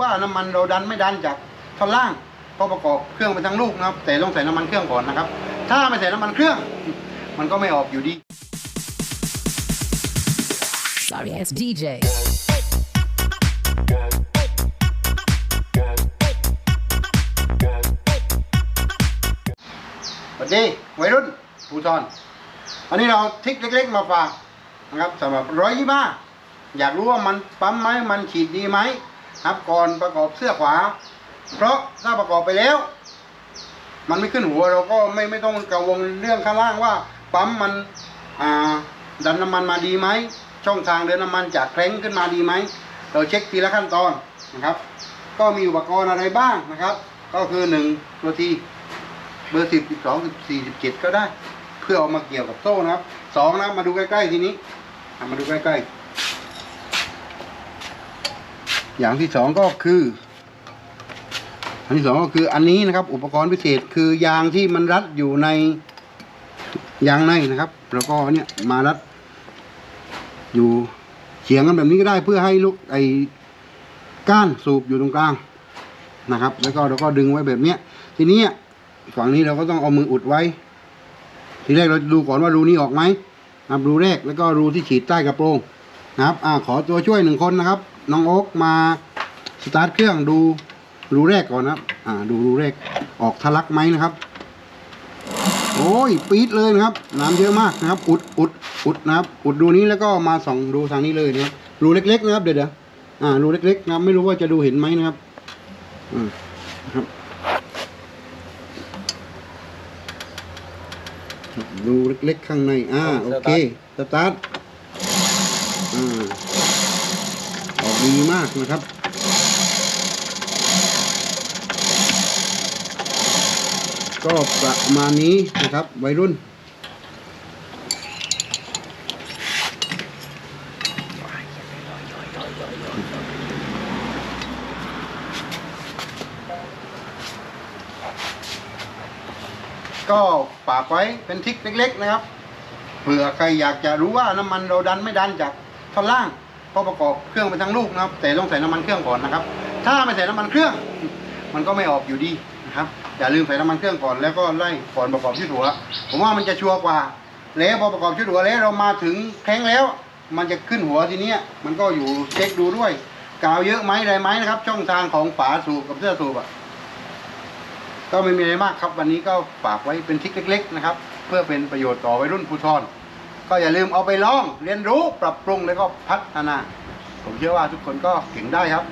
ว่าน้ำมันเราดันไม่ดันจากท่อนล่างก็ประกอบเครื่องไปทั้งลูกนะครับ แต่ต้องใส่น้ำมันเครื่องก่อนนะครับ ถ้าไม่ใส่น้ำมันเครื่อง มันก็ไม่ออกอยู่ดี Sorry ass DJ. สวัสดีวัยรุ่นภูทรอันนี้เราทริกเล็ก ๆ มาฝากนะครับสำหรับร้อยยี่ห้าอยากรู้ว่ามันปั๊มไหมมันฉีดดีไหม ครับก่อนประกอบเสื้อขวา เพราะถ้าประกอบไปแล้ว มันไม่ขึ้นหัวเราก็ไม่ไม่ต้องกังวลเรื่องข้างล่างว่า ปั๊มมันอ่าดันน้ำมันมาดีไหมช่องทางเดินน้ำมันจากแคร้งขึ้นมาดีไหมเราเช็คทีละขั้นตอนนะครับ ก็มีอุปกรณ์อะไรบ้างนะครับ ก็คือหนึ่งตัวทีเบอร์สิบสิบสองสิบสี่สิบเจ็ดก็ได้ เพื่อเอามาเกี่ยวกับโซ่นะครับสองนะมาดูใกล้ๆทีนี้มาดูใกล้ๆ อย่างที่สองก็คืออันที่สองก็คืออันนี้นะครับ อุปกรณ์พิเศษคือยางที่มันรัดอยู่ในยางในนะครับ แล้วก็เนี่ยมารัด อยู่เฉียงกันแบบนี้ก็ได้เพื่อให้ลูกไอ้ก้านสูบอยู่ตรงกลางนะครับ แล้วก็เราก็ดึงไว้แบบเนี้ย ทีนี้ฝั่งนี้เราก็ต้องเอามืออุดไว้ ทีแรกเราดูก่อนว่ารูนี้ออกไหมนะครับรูแรกแล้วก็รูที่ฉีดใต้กระโปรงนะครับ อ่าขอตัวช่วยหนึ่งคนนะครับ น้องโอ๊กมาสตาร์ทเครื่องดูรูแรกก่อนนะครับ อ่า ดูรูแรกออกทะลักไหมนะครับ โอ้ยปี๊ดเลยนะครับ น้ำเยอะมากนะครับ อุดอุดอุดนะครับ อุดรูนี้แล้วก็มาส่องดูทางนี้เลยนะครับ รูเล็ก ๆ นะครับ เดี๋ยวเดี๋ยวอ่า รูเล็กๆนะไม่รู้ว่าจะดูเห็นไหมนะครับ อืมนะครับดูเล็กๆข้างใน อ่า โอเค สตาร์ทอ่า ดีมากนะครับ ก็ประมาณนี้นะครับวัยรุ่น ก็ฝากไว้เป็นทิกเล็ก ๆ นะครับเผื่อใครอยากจะรู้ว่าน้ำมันเราดันไม่ดันจากท่อนล่าง ก็ประกอบเครื่องไปทั้งลูกนะครับ แต่ต้องใส่น้ำมันเครื่องก่อนนะครับ ถ้าไม่ใส่น้ำมันเครื่อง มันก็ไม่ออกอยู่ดีนะครับ อย่าลืมใส่น้ำมันเครื่องก่อนแล้วก็ไล่ก่อนประกอบชุดหัว ผมว่ามันจะชัวร์กว่า แล้วพอประกอบชุดหัวแล้วเรามาถึงแข้งแล้ว มันจะขึ้นหัวทีเนี้ยมันก็อยู่เช็คดูด้วยกาวเยอะไหมอะไรไหมนะครับ ช่องทางของฝาสูบกับเสื้อสูบอะก็ไม่มีอะไรมากครับ วันนี้ก็ฝากไว้เป็นทิกเล็ก ๆ นะครับ เพื่อเป็นประโยชน์ต่อวัยรุ่นผู้ทอน ก็อย่าลืมเอาไปลองเรียนรู้ปรับปรุงแล้วก็พัฒนา ผมเชื่อว่าทุกคนก็เก่งได้ครับ